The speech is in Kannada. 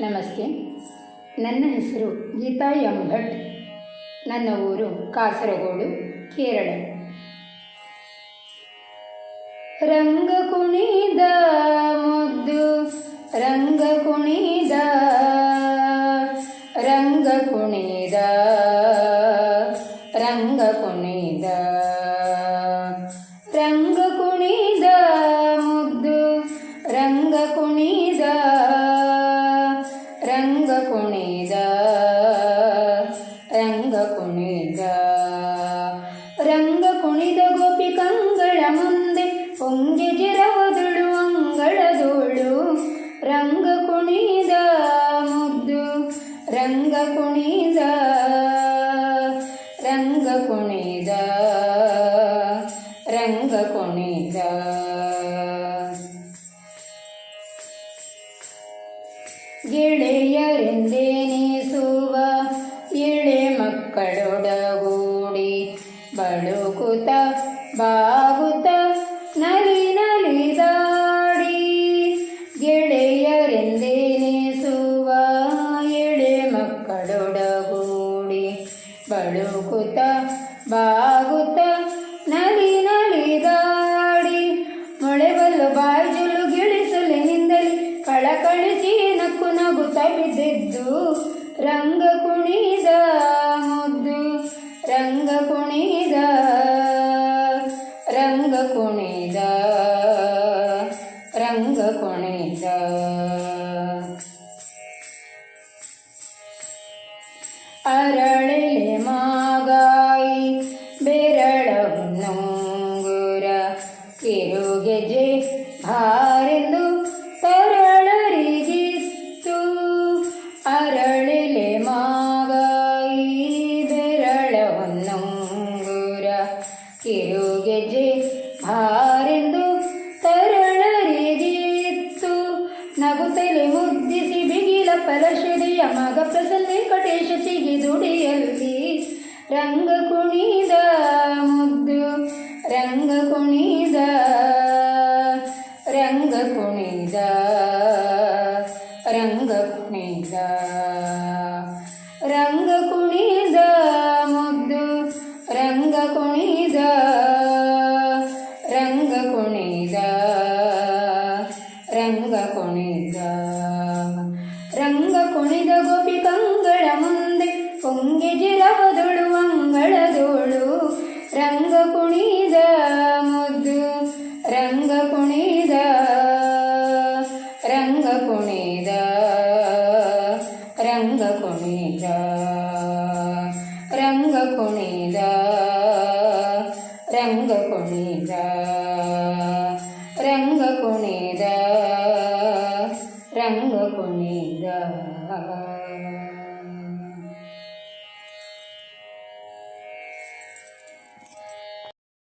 ನಮಸ್ತೆ. ನನ್ನ ಹೆಸರು ಗೀತಾ ಎಂ ಭಟ್ ನನ್ನ ಊರು ಕಾಸರಗೋಡು, ಕೇರಳ. ರಂಗ ಕುಣಿದ ಮುದ್ದು, ರಂಗ ಕುಣಿದ ರಂಗ ಕುಣಿದ ರಂಗ ಕುಣಿದ. ರಂಗ ಕುಣಿದ ಗೆಳೆಯರೆಂದೇನಿಸುವ ಎಳೆ ಮಕ್ಕಳೊಡಗೂಡಿ ಬಳುಕುತ ಬಾಗುತ ನಲಿ ನಲಿದಾಡಿ ಗೆಳೆಯರೆಂದೇನಿಸುವ ಎಳೆ ಮಕ್ಕಳೊಡಗೂಡಿ ಬಳುಕುತ ಬಾಗುತ ನಲಿ ಮೊಳೆಬಲ್ಲು ಬಾಯ್ಜುಲು ಗಿಳಿಸಲು ನಿಂದಲಿ ಕಳಕಳಿಸಿ ನಕ್ಕು ನಗು ಬಿದ್ದಿದ್ದು. ರಂಗ ಕುಣಿದ ಮುದ್ದು, ರಂಗ ಕುಣಿದ ರಂಗ ಕುಣಿದ. ಫಲಶ್ರುತಿಯ ಮಗ ಪ್ರಸನ್ನ ಕಟೇಶ ಸಿಗಿದುಡಿಯಲ್ಲಿ ರಂಗ ಕುಣಿದ ಮುದ್ದು, ರಂಗ ಕುಣಿದ ರಂಗ ಕುಣಿದ ರಂಗ ಕುಣಿದ. ರಂಗ ಕುಣಿದ ಹೊಂಗೆ